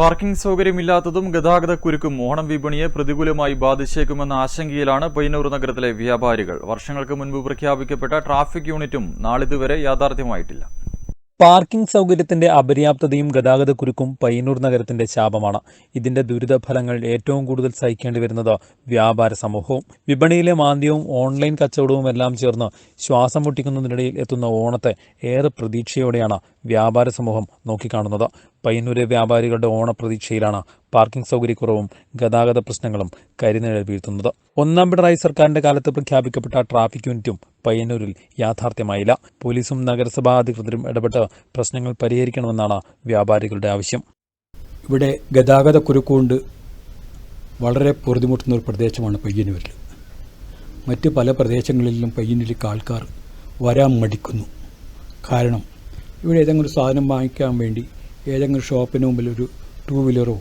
Parking സൗകര്യമില്ലാത്തതും ഗതാഗത കുരുക്കും ഓണം വിപണിയെ പ്രതികൂലമായി ബാധിച്ചേക്കുമെന്ന ആശങ്കയിലാണ് പയ്യന്നൂർ നഗരത്തിലെ വ്യാപാരികൾ. വർഷങ്ങൾക്ക് മുൻപ് പ്രഖ്യാപിക്കപ്പെട്ട ട്രാഫിക് യൂണിറ്റും നാളിതുവരെ യാഥാർത്ഥ്യമായിട്ടില്ല. പാർക്കിംഗ് സൗകര്യത്തിന്റെ അപര്യാപ്തതയും ഗതാഗതക്കുരുക്കും പയ്യന്നൂർ നഗരത്തിന്റെ ശാപമാണ്. ഇതിന്റെ ദുരിതഫലങ്ങൾ ഏറ്റവും കൂടുതൽ സഹിക്കേണ്ടി വരുന്നത് വ്യാപാര സമൂഹവും. വിപണിയിലെ മാന്ദ്യവും ഓൺലൈൻ കച്ചവടവും എല്ലാം ചേർന്ന് ശ്വാസം മുട്ടിക്കുന്നതിനിടയിൽ എത്തുന്ന ഓണത്തെ ഏറെ പ്രതീക്ഷയോടെയാണ് വ്യാപാര സമൂഹം നോക്കിക്കാണുന്നത്. പയ്യന്നൂരെ വ്യാപാരികളുടെ ഓണപ്രതീക്ഷയിലാണ് പാർക്കിംഗ് സൗകര്യക്കുറവും ഗതാഗത പ്രശ്നങ്ങളും കരിനിഴൽ വീഴ്ത്തുന്നത്. ഒന്നാം പിണറായി സർക്കാരിന്റെ കാലത്ത് പ്രഖ്യാപിക്കപ്പെട്ട ട്രാഫിക് യൂണിറ്റും പയ്യന്നൂരിൽ യാഥാർത്ഥ്യമായില്ല. പോലീസും നഗരസഭാ അധികൃതരും ഇടപെട്ട് പ്രശ്നങ്ങൾ പരിഹരിക്കണമെന്നാണ് വ്യാപാരികളുടെ ആവശ്യം. ഇവിടെ ഗതാഗത കുരുക്കുകൊണ്ട് വളരെ പൊറുതിമുട്ടുന്ന ഒരു പ്രദേശമാണ് പയ്യന്നൂരിൽ. മറ്റ് പല പ്രദേശങ്ങളിലും പയ്യന്നൂരിലേക്ക് ആൾക്കാർ വരാൻ മടിക്കുന്നു. കാരണം ഇവിടെ ഏതെങ്കിലും സാധനം വാങ്ങിക്കാൻ വേണ്ടി ഏതെങ്കിലും ഷോപ്പിന് മുമ്പിൽ ഒരു ടൂ വീലറോ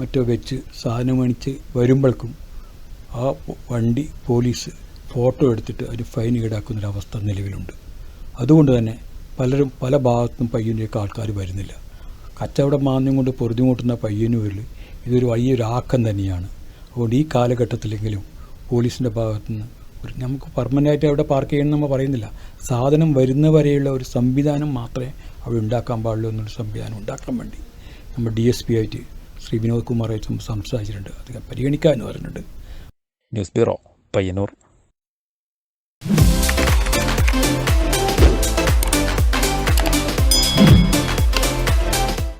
മറ്റോ വെച്ച് സാധനം മേടിച്ച് വരുമ്പോഴേക്കും ആ വണ്ടി പോലീസ് ഫോട്ടോ എടുത്തിട്ട് അതിന് ഫൈൻ ഈടാക്കുന്നൊരവസ്ഥ നിലവിലുണ്ട്. അതുകൊണ്ട് തന്നെ പലരും പല ഭാഗത്തും പയ്യന്നൂരിലേക്ക് ആൾക്കാർ വരുന്നില്ല. കച്ചവടം മാന്യം കൊണ്ട് പൊറുതിമുട്ടുന്ന പയ്യന്നൂരിൽ ഇതൊരു വലിയൊരു ആക്കം തന്നെയാണ്. അതുകൊണ്ട് ഈ കാലഘട്ടത്തിലെങ്കിലും പോലീസിന്റെ ഭാഗത്തു നിന്ന് ഒരു നമുക്ക് പെർമനന്റായിട്ട് അവിടെ പാർക്ക് ചെയ്യണമെന്ന് നമ്മൾ പറയുന്നില്ല. സാധനം വരുന്നവരെയുള്ള ഒരു സംവിധാനം മാത്രമേ അവിടെ ഉണ്ടാക്കാൻ പാടുള്ളൂ എന്നൊരു സംവിധാനം ഉണ്ടാക്കാൻ വേണ്ടി. നമ്മൾ ഡി എസ് പി ആയിട്ട് ശ്രീ വിനോദ് കുമാർ സംസാരിച്ചിട്ടുണ്ട്. അത് പരിഗണിക്കാമെന്ന് പറഞ്ഞിട്ടുണ്ട് ന്യൂസ് ബ്യൂറോ പയ്യന്നൂർ.